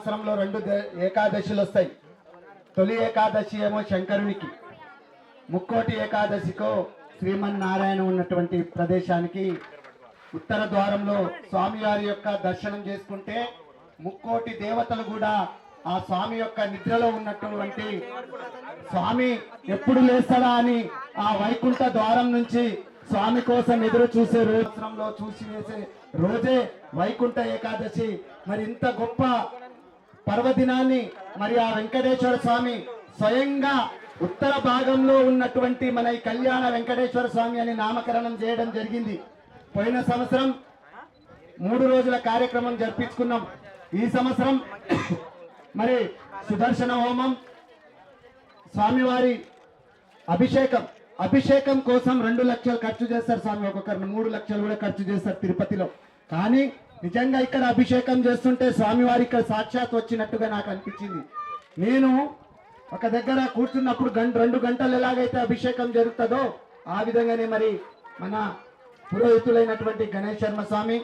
సంవత్సరంలో రెండు ఏకాదశులు వస్తాయి. తొలి ఏకాదశి ఏమో శంకరునికి. ముక్కోటి ఏకాదశికో శ్రీమన్నారాయణ ఉన్నటువంటి ప్రదేశానికి ఉత్తర ద్వారంలో స్వామివారి యొక్క దర్శనం చేసుకుంటే ముక్కోటి దేవతలు కూడా ఆ స్వామి యొక్క నిద్రలో ఉన్నటువంటి స్వామి ఎప్పుడు లేస్తాడా అని ఆ వైకుంఠ ద్వారం నుంచి స్వామి కోసం ఎదురు చూసే రోజంలో చూసి వేసే రోజే వైకుంఠ ఏకాదశి. మరి ఇంత గొప్ప పర్వదినాన్ని మరి ఆ వెంకటేశ్వర స్వామి స్వయంగా ఉత్తర భాగంలో ఉన్నటువంటి మన ఈ కళ్యాణ వెంకటేశ్వర స్వామి అని నామకరణం చేయడం జరిగింది. పోయిన సంవత్సరం మూడు రోజుల కార్యక్రమం జరిపించుకున్నాం. ఈ సంవత్సరం మరి సుదర్శన హోమం స్వామివారి అభిషేకం. అభిషేకం కోసం రెండు లక్షలు ఖర్చు చేస్తారు స్వామి ఒక్కొక్కరిని మూడు లక్షలు కూడా ఖర్చు చేస్తారు తిరుపతిలో. కానీ నిజంగా ఇక్కడ అభిషేకం చేస్తుంటే స్వామివారి ఇక్కడ సాక్షాత్ వచ్చినట్టుగా నాకు అనిపించింది. నేను ఒక దగ్గర కూర్చున్నప్పుడు గంట రెండు గంటలు ఎలాగైతే అభిషేకం జరుగుతుందో ఆ విధంగానే మరి మన పురోహితులైనటువంటి గణేష్ శర్మ స్వామి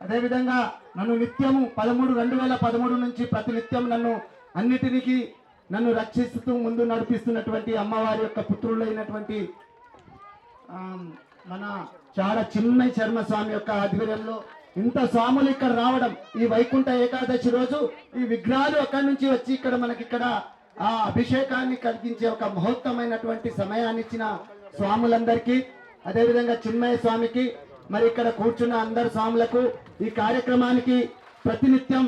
అదేవిధంగా నన్ను నిత్యము పదమూడు రెండు వేల పదమూడు నుంచి ప్రతి నిత్యం నన్ను అన్నిటికీ నన్ను రక్షిస్తూ ముందు నడిపిస్తున్నటువంటి అమ్మవారి యొక్క పుత్రులైనటువంటి మన చాలా చిన్న శర్మ స్వామి యొక్క ఆధ్వర్యంలో ఇంత స్వాములు ఇక్కడ రావడం ఈ వైకుంఠ ఏకాదశి రోజు ఈ విగ్రహాలు అక్కడి నుంచి వచ్చి ఇక్కడ మనకి ఇక్కడ ఆ అభిషేకాన్ని కలిగించే ఒక మహోత్తమైనటువంటి సమయాన్ని ఇచ్చిన స్వాములందరికీ అదేవిధంగా చిన్మయ స్వామికి మరి ఇక్కడ కూర్చున్న అందరు స్వాములకు ఈ కార్యక్రమానికి ప్రతినిత్యం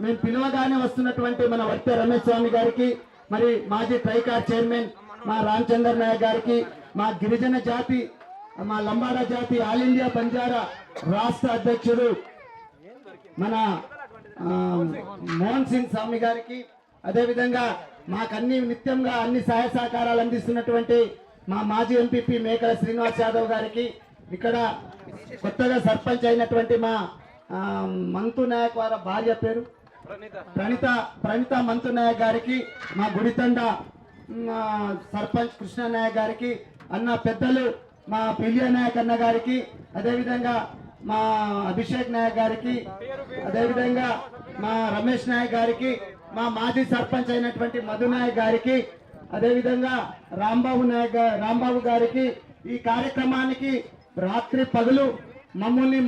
మేము పిలువగానే వస్తున్నటువంటి మన వర్త రమేష్ స్వామి గారికి మరి మాజీ ట్రైకార్ చైర్మన్ మా రామచంద్ర నాయక్ గారికి మా గిరిజన జాతి మా లంబాడా జాతి ఆల్ ఇండియా బంజారా రాష్ట్ర అధ్యక్షుడు మన మోహన్ సింగ్ స్వామి గారికి. అదేవిధంగా మాకు అన్ని నిత్యంగా అన్ని సహాయ సహకారాలు అందిస్తున్నటువంటి మా మాజీ ఎంపీపీ మేకల శ్రీనివాస్ యాదవ్ గారికి. ఇక్కడ కొత్తగా సర్పంచ్ అయినటువంటి మా మంతు నాయక్ వారి భార్య పేరు. ప్రణిత ప్రణిత మంతు నాయక్ గారికి మా గుడితండ సర్పంచ్ కృష్ణ నాయక్ గారికి అన్న పెద్దలు మా పెళ్ళి నాయక్ అన్న గారికి అదేవిధంగా మా అభిషేక్ నాయక్ గారికి అదేవిధంగా మా రమేష్ నాయక్ గారికి మా మాజీ సర్పంచ్ అయినటువంటి మధు నాయక్ గారికి అదేవిధంగా రాంబాబు నాయక్ రాంబాబు గారికి ఈ కార్యక్రమానికి రాత్రి పగలు మమ్మల్ని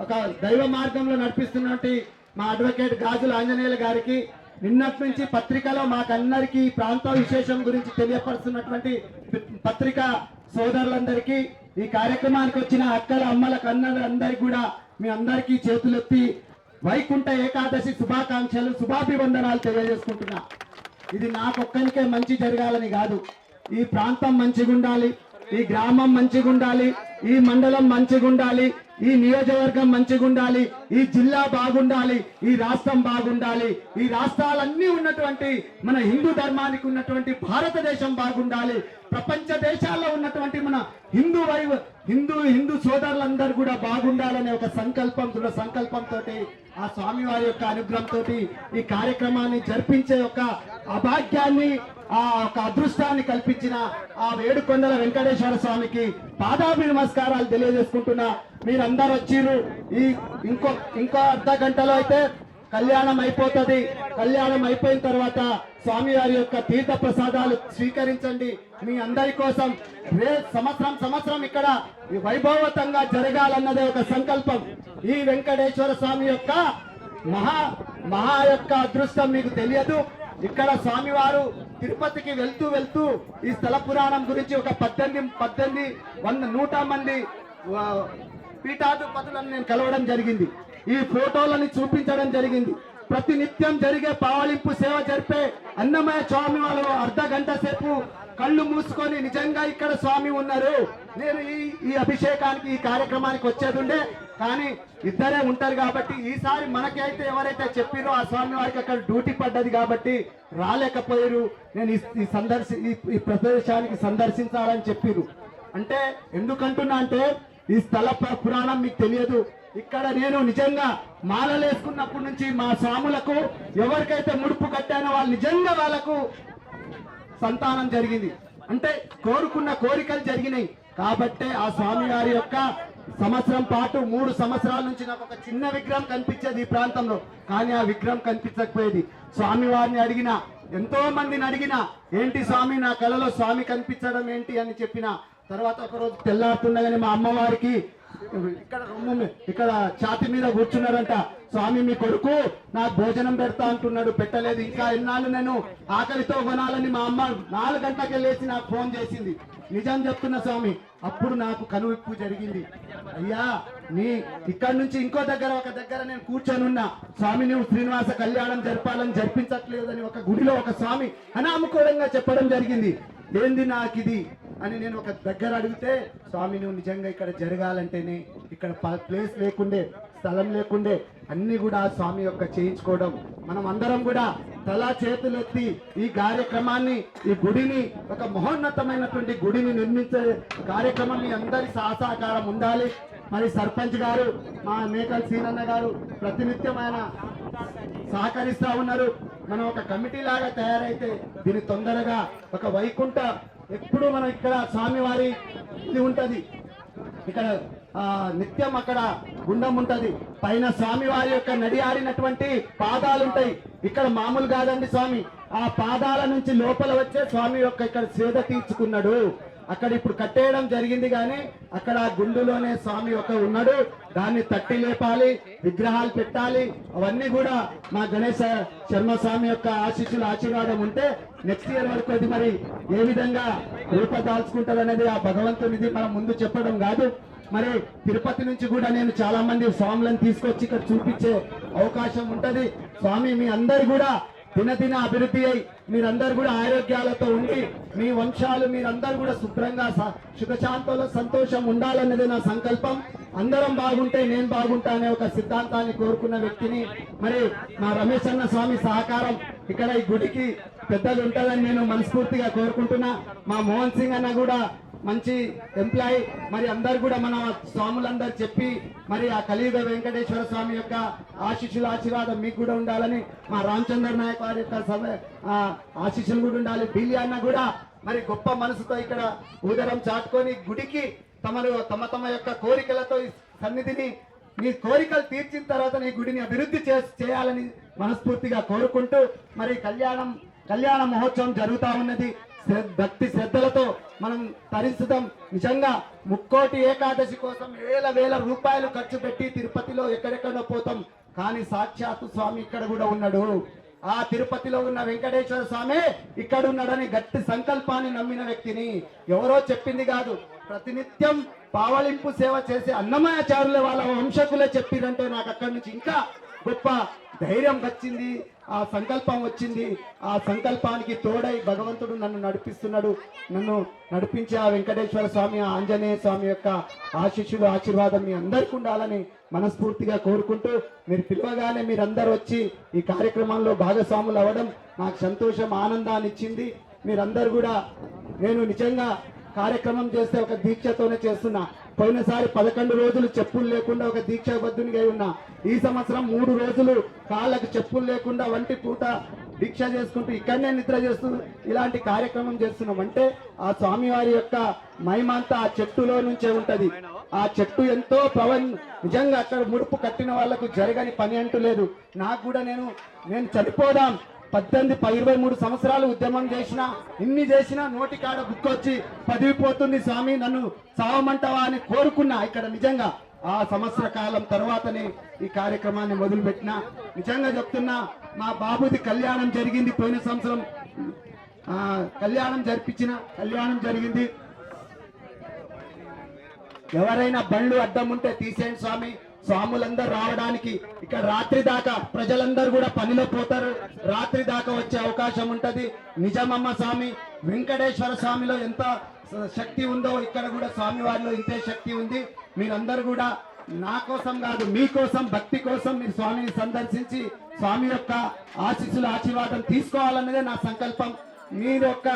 ఒక దైవ మార్గంలో నడిపిస్తున్నటువంటి మా అడ్వకేట్ గాజుల ఆంజనేయుల గారికి నిన్నటి నుంచి పత్రికలో మాకందరికీ ప్రాంత విశేషం గురించి తెలియపరుస్తున్నటువంటి పత్రిక సోదరులందరికీ ఈ కార్యక్రమానికి వచ్చిన అక్కల అమ్మల కన్నలందరికీ కూడా మీ అందరికీ చేతులెత్తి వైకుంఠ ఏకాదశి శుభాకాంక్షలు శుభాభివందనాలు తెలియజేసుకుంటున్నా. ఇది నాకొక్కరికే మంచి జరగాలని కాదు. ఈ ప్రాంతం మంచిగుండాలి ఈ గ్రామం మంచిగుండాలి ఈ మండలం మంచిగుండాలి ఈ నియోజకవర్గం మంచిగుండాలి ఈ జిల్లా బాగుండాలి ఈ రాష్ట్రం బాగుండాలి ఈ రాష్ట్రాలన్నీ ఉన్నటువంటి మన హిందూ ధర్మానికి ఉన్నటువంటి భారతదేశం బాగుండాలి ప్రపంచ దేశాల్లో ఉన్నటువంటి మన హిందూ వైవ్ హిందూ హిందూ సోదరులందరూ కూడా బాగుండాలనే ఒక సంకల్పం దృఢ సంకల్పంతో ఆ స్వామి వారి యొక్క అనుగ్రహంతో ఈ కార్యక్రమాన్ని జరిపించే యొక్క అభాగ్యాన్ని ఆ ఒక అదృష్టాన్ని కల్పించిన ఆ వేడుకొండల వెంకటేశ్వర స్వామికి పాదాభి నమస్కారాలు తెలియజేసుకుంటున్నా. మీరందరూ వచ్చిర్రు. ఈ ఇంకో ఇంకో అర్ధ గంటలో అయితే కళ్యాణం అయిపోతుంది. కళ్యాణం అయిపోయిన తర్వాత స్వామివారి యొక్క తీర్థ ప్రసాదాలు స్వీకరించండి మీ అందరి కోసం. రే సంవత్సరం సంవత్సరం ఇక్కడ ఈ వైభవతంగా జరగాలన్నదే ఒక సంకల్పం. ఈ వెంకటేశ్వర స్వామి యొక్క మహా మహా యొక్క అదృష్టం మీకు తెలియదు. ఇక్కడ స్వామివారు తిరుపతికి వెళ్తూ వెళ్తూ ఈ స్థల పురాణం గురించి ఒక పద్దెనిమిది పద్దెనిమిది వంద నూట మంది పీఠాధిపతులను నేను కలవడం జరిగింది. ఈ ఫోటోలని చూపించడం జరిగింది. ప్రతి నిత్యం జరిగే పావలింపు సేవ జరిపే అన్నమయ్య స్వామి వాళ్ళు అర్ధ గంట సేపు కళ్ళు మూసుకొని నిజంగా ఇక్కడ స్వామి ఉన్నారు. నేను ఈ ఈ అభిషేకానికి ఈ కార్యక్రమానికి వచ్చేదుండే కానీ ఇద్దరే ఉంటారు కాబట్టి ఈసారి మనకైతే ఎవరైతే చెప్పిరో ఆ స్వామి వారికి అక్కడ డ్యూటీ పడ్డది కాబట్టి రాలేకపోయారు నేను ఈ- సందర్శి ఈ- ఈ ప్రదేశానికి సందర్శించాలని చెప్పిరు అంటే ఎందుకంటున్నా అంటే ఈ స్థల పురాణం మీకు తెలియదు. ఇక్కడ నేను నిజంగా మాలలేసుకున్నప్పటి నుంచి మా స్వాములకు ఎవరికైతే ముడుపు కట్టానో వాళ్ళు నిజంగా వాళ్ళకు సంతానం జరిగింది. అంటే కోరుకున్న కోరికలు జరిగినాయి. కాబట్టే ఆ స్వామి గారి యొక్క సంవత్సరం పాటు మూడు సంవత్సరాల నుంచి నాకు ఒక చిన్న విగ్రహం కనిపించేది ఈ ప్రాంతంలో. కానీ ఆ విగ్రహం కనిపించకపోయేది. స్వామి వారిని అడిగిన ఎంతో మందిని అడిగిన ఏంటి స్వామి నా కళలో స్వామి కనిపించడం ఏంటి? అని చెప్పిన. తర్వాత ఒకరోజు తెల్లారుతుండగానే మా అమ్మవారికి ఇక్కడ ఇక్కడ ఛాతి మీద కూర్చున్నారంట. స్వామి మీ కొడుకు నాకు భోజనం పెడతా అంటున్నాడు. పెట్టలేదు. ఇంకా ఎన్నాళ్ళు నేను ఆకలితో కొనాలని మా అమ్మ నాలుగు గంటలకి లేచి నాకు ఫోన్ చేసింది. నిజం చెప్తున్నా స్వామి అప్పుడు నాకు కనువిప్పు జరిగింది. అయ్యా నీ ఇక్కడ నుంచి ఇంకో దగ్గర ఒక దగ్గర నేను కూర్చొని ఉన్నా. స్వామి నువ్వు శ్రీనివాస కళ్యాణం జరపాలని జరిపించట్లేదని ఒక గుడిలో ఒక స్వామి అనామకూలంగా చెప్పడం జరిగింది. ఏంది నాకు ఇది అని నేను ఒక దగ్గర అడిగితే స్వామి నువ్వు నిజంగా ఇక్కడ జరగాలంటేనే ఇక్కడ ప- ప్లేస్ లేకుండే స్థలం లేకుండే అన్ని కూడా స్వామి యొక్క చేయించుకోవడం. మనం అందరం కూడా తలా చేతులెత్తి ఈ కార్యక్రమాన్ని ఈ గుడిని ఒక మహోన్నతమైనటువంటి గుడిని నిర్మించే కార్యక్రమం మీ అందరి సహసహకారం ఉండాలి. మరి సర్పంచ్ గారు మా మేకల్ సీనన్న గారు ప్రతినిత్యం ఆయన సహకరిస్తా ఉన్నారు. మనం ఒక కమిటీ లాగా తయారైతే దీని తొందరగా ఒక వైకుంఠ ఎప్పుడు మనం ఇక్కడ స్వామివారి ఇది ఉంటుంది. ఇక్కడ నిత్యం అక్కడ గుండం ఉంటుంది. పైన స్వామివారి యొక్క నడి ఆడినటువంటి పాదాలు ఉంటాయి ఇక్కడ మామూలు కాదండి స్వామి. ఆ పాదాల నుంచి లోపల వచ్చే స్వామి యొక్క ఇక్కడ సేద తీర్చుకున్నాడు. అక్కడ ఇప్పుడు కట్టేయడం జరిగింది కానీ అక్కడ ఆ గుండులోనే స్వామి ఒక ఉన్నాడు. దాన్ని తట్టి లేపాలి విగ్రహాలు పెట్టాలి. అవన్నీ కూడా మా గణేశ శర్మ స్వామి యొక్క ఆశీస్సులు ఆశీర్వాదం ఉంటే నెక్స్ట్ ఇయర్ వరకు అది మరి ఏ విధంగా రూపదాల్చుకుంటారు అనేది ఆ భగవంతునిది మనం ముందు చెప్పడం కాదు. మరి తిరుపతి నుంచి కూడా నేను చాలా మంది స్వాములను తీసుకొచ్చి ఇక్కడ చూపించే అవకాశం ఉంటది. స్వామి మీ అందరు కూడా దినదిన అభివృద్ధి అయి మీరందరూ కూడా ఆరోగ్యాలతో ఉండి మీ వంశాలు మీరందరూ కూడా శుభ్రంగా స- సుఖశాంతంలో సంతోషం ఉండాలన్నది నా సంకల్పం. అందరం బాగుంటే నేను బాగుంటా అనే ఒక సిద్ధాంతాన్ని కోరుకున్న వ్యక్తిని మరి మా రమేష్ అన్న స్వామి సహకారం ఇక్కడ ఈ గుడికి పెద్దలు ఉంటుందని నేను మనస్ఫూర్తిగా కోరుకుంటున్నా. మా మోహన్ సింగ్ అన్న కూడా మంచి ఎంప్లాయీ మరి అందరు కూడా మన స్వాములందరూ చెప్పి మరి ఆ కలియుగ వెంకటేశ్వర స్వామి యొక్క ఆశీస్సుల ఆశీర్వాదం మీకు కూడా ఉండాలని మా రామచంద్ర నాయక్ వారి యొక్క సభ ఆశీస్సులు కూడా ఉండాలి. బిల్లి అన్న కూడా మరి గొప్ప మనసుతో ఇక్కడ ఉదరం చాటుకొని గుడికి తమరు తమ తమ యొక్క కోరికలతో ఈ సన్నిధిని మీ కోరికలు తీర్చిన తర్వాత నీ గుడిని అభివృద్ధి చేయాలని మనస్ఫూర్తిగా కోరుకుంటూ మరి కళ్యాణం కళ్యాణ మహోత్సవం జరుగుతూ ఉన్నది. భక్తి శ్రద్ధలతో మనం తరించుదాం. నిజంగా ముక్కోటి ఏకాదశి కోసం వేల వేల రూపాయలు ఖర్చు పెట్టి తిరుపతిలో ఎక్కడెక్కడో పోతాం. కానీ సాక్షాత్తు స్వామి ఇక్కడ కూడా ఉన్నాడు. ఆ తిరుపతిలో ఉన్న వెంకటేశ్వర స్వామి ఇక్కడ ఉన్నాడని గట్టి సంకల్పాన్ని నమ్మిన వ్యక్తిని ఎవరో చెప్పింది కాదు. ప్రతినిత్యం పావలింపు సేవ చేసే అన్నమయాచారుల వాళ్ళ వంశకులే చెప్పిరంటే నాకు అక్కడి నుంచి ఇంకా గొప్ప ధైర్యం వచ్చింది ఆ సంకల్పం వచ్చింది ఆ సంకల్పానికి తోడై భగవంతుడు నన్ను నడిపిస్తున్నాడు. నన్ను నడిపించే ఆ వెంకటేశ్వర స్వామి ఆ ఆంజనేయ స్వామి యొక్క ఆశిష్యుడు ఆశీర్వాదం మీ అందరికీ ఉండాలని మనస్ఫూర్తిగా కోరుకుంటూ మీరు పిలవగానే మీరందరూ వచ్చి ఈ కార్యక్రమంలో భాగస్వాములు అవ్వడం నాకు సంతోషం ఆనందాన్ని ఇచ్చింది. మీరందరూ కూడా నేను నిజంగా కార్యక్రమం చేస్తే ఒక దీక్షతోనే చేస్తున్నా. పోయినసారి పదకొండు రోజులు చెప్పులు లేకుండా ఒక దీక్షాబద్ధునిగా ఉన్నా ఈ సంవత్సరం మూడు రోజులు కాళ్ళకు చెప్పులు లేకుండా వంటి పూట దీక్ష చేసుకుంటూ ఇక్కడనే నిద్ర చేస్తూ ఇలాంటి కార్యక్రమం చేస్తున్నాం. అంటే ఆ స్వామివారి యొక్క మహిమంతా ఆ చెట్టులో నుంచే ఉంటది. ఆ చెట్టు ఎంతో పవన్ నిజంగా అక్కడ ముడుపు కట్టిన వాళ్ళకు జరగని పని అంటూ లేదు. నాకు కూడా నేను నేను చనిపోదాం పద్దెనిమిది ఇరవై మూడు సంవత్సరాలు ఉద్యమం చేసిన ఇన్ని చేసినా నోటి కాడ బుక్ వచ్చి స్వామి. నన్ను సావమంటావా అని కోరుకున్నా ఇక్కడ నిజంగా. ఆ సంవత్సర కాలం తర్వాతనే ఈ కార్యక్రమాన్ని మొదలుపెట్టిన. నిజంగా చెప్తున్నా మా బాబుది కళ్యాణం జరిగింది పోయిన సంవత్సరం. కళ్యాణం జరిపించిన కళ్యాణం జరిగింది. ఎవరైనా బండ్లు అడ్డం ఉంటే తీసేయండి స్వామి. స్వాములందరూ రావడానికి ఇక్కడ రాత్రి దాకా ప్రజలందరూ కూడా పనిలో పోతారు. రాత్రి దాకా వచ్చే అవకాశం ఉంటుంది. నిజమమ్మ స్వామి వెంకటేశ్వర స్వామిలో ఎంత శక్తి ఉందో ఇక్కడ కూడా స్వామి వారిలో ఇంతే శక్తి ఉంది. మీరందరూ కూడా నా కోసం కాదు మీకోసం భక్తి కోసం మీరు స్వామిని సందర్శించి స్వామి యొక్క ఆశీస్సుల ఆశీర్వాదం తీసుకోవాలన్నదే నా సంకల్పం. మీరు యొక్క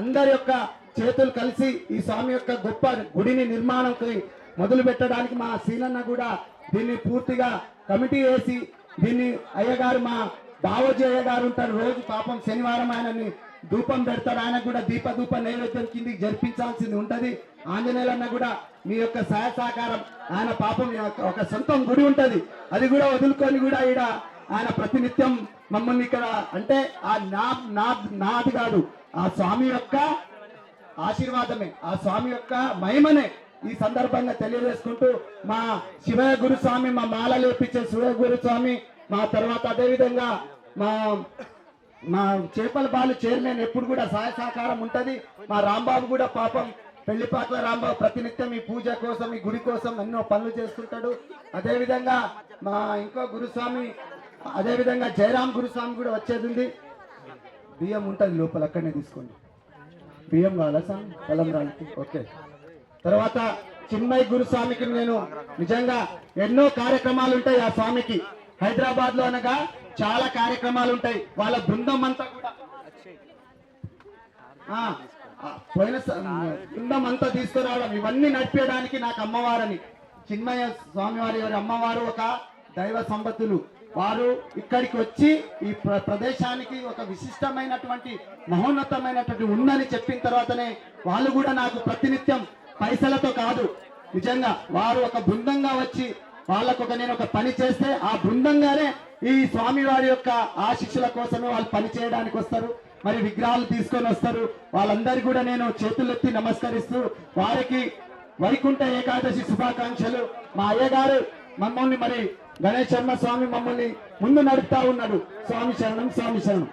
అందరి యొక్క చేతులు కలిసి ఈ స్వామి యొక్క గొప్ప గుడిని నిర్మాణంకి మొదలు పెట్టడానికి మా సీనన్న కూడా దీన్ని పూర్తిగా కమిటీ వేసి దీన్ని అయ్యగారు మా బావోజీ అయ్యగారు ఉంటారు. రోజు పాపం శనివారం ఆయనని ధూపం పెడతాడు ఆయన కూడా దీప ధూప నైవేద్యం కిందికి జరిపించాల్సింది ఉంటుంది. ఆంజనేయులన్న కూడా మీ యొక్క సహాయ సహకారం ఆయన పాపం యొక్క ఒక సొంతం గుడి ఉంటుంది. అది కూడా వదులుకొని కూడా ఈడ ఆయన ప్రతినిత్యం మమ్మల్ని ఇక్కడ అంటే ఆ నా నా నాది కాదు. ఆ స్వామి యొక్క ఆశీర్వాదమే ఆ స్వామి యొక్క మహిమనే ఈ సందర్భంగా తెలియజేసుకుంటూ మా శివయ గురుస్వామి మా మాల లేపించే శివయ గురుస్వామి మా తర్వాత అదేవిధంగా మా మా చేపల బాలు చైర్మన్ ఎప్పుడు కూడా సహాయ సహకారం ఉంటుంది. మా రాంబాబు కూడా పాపం పెళ్ళిపాట్ల రాంబాబు ప్రతినిత్యం ఈ పూజ కోసం ఈ గుడి కోసం ఎన్నో పనులు చేస్తుంటాడు. అదేవిధంగా మా ఇంకో గురుస్వామి అదేవిధంగా జయరాం గురుస్వామి కూడా వచ్చేది ఉంది. బియ్యం ఉంటుంది లోపల అక్కడనే తీసుకోండి. బియ్యం కావాలా సార్? పొలం రానికి ఓకే. తర్వాత చిన్మయ్ గురుస్వామికి నేను నిజంగా ఎన్నో కార్యక్రమాలు ఉంటాయి ఆ స్వామికి. హైదరాబాద్లో అనగా చాలా కార్యక్రమాలు ఉంటాయి వాళ్ళ బృందం అంతా కూడా. పోయిన బృందం అంతా తీసుకురావడం. ఇవన్నీ నడిపేయడానికి నాకు అమ్మవారని. చిన్మయ స్వామివారి వారి అమ్మవారు ఒక దైవ సంపత్తులు. వారు ఇక్కడికి వచ్చి ఈ ప్ర- ప్రదేశానికి ఒక విశిష్టమైనటువంటి మహోన్నతమైనటువంటి ఉందని చెప్పిన తర్వాతనే వాళ్ళు కూడా నాకు ప్రతినిత్యం పైసలతో కాదు. నిజంగా వారు ఒక బృందంగా వచ్చి వాళ్ళకు ఒక నేను ఒక పని చేస్తే ఆ బృందంగానే ఈ స్వామి వారి యొక్క ఆశిక్షల కోసమే వాళ్ళు పని చేయడానికి వస్తారు. మరి విగ్రహాలు తీసుకొని వస్తారు. వాళ్ళందరికీ కూడా నేను చేతులెత్తి నమస్కరిస్తూ వారికి వైకుంఠ ఏకాదశి శుభాకాంక్షలు. మా అయ్యగారు మమ్మల్ని మరి గణేష్ శర్మ స్వామి మమ్మల్ని ముందు నడుపుతా ఉన్నాడు. స్వామి శరణం స్వామి శరణం.